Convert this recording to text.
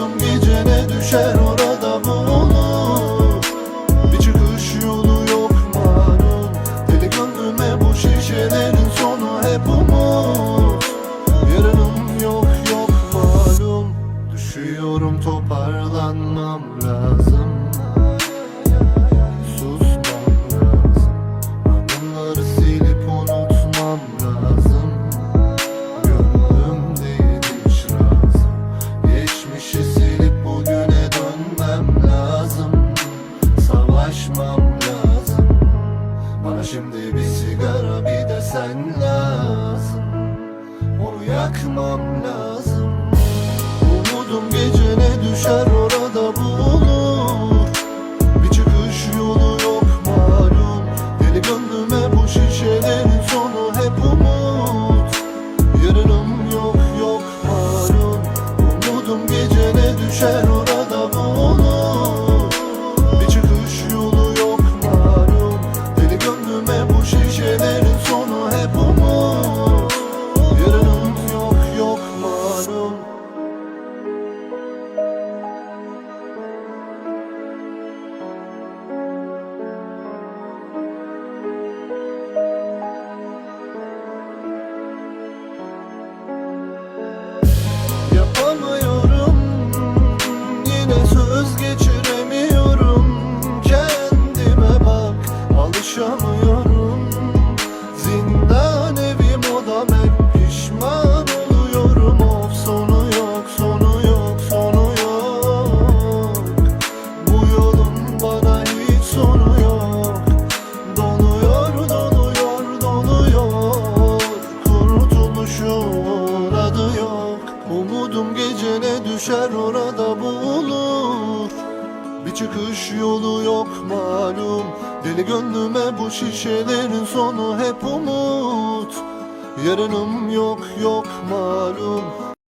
Umudum gecene düşer orada Şimdi bir sigara bir de sen lazım. Onu yakmam lazım. Umudum gecene düşer Yine söz geçiremiyorum Kendime bak Alışamıyorum. Zindan evim odam hep pişman oluyorum. Of sonu yok sonu yok sonu yok. Bu yolun bana hiç sonu yok. Doluyor doluyor doluyor Kurtuluşun adı yok. Umudum gecene düşer orada bulur Bir çıkış yolu yok malum. Deli gönlüme bu şişelerin sonu hep umut. Yarınım yok yok malum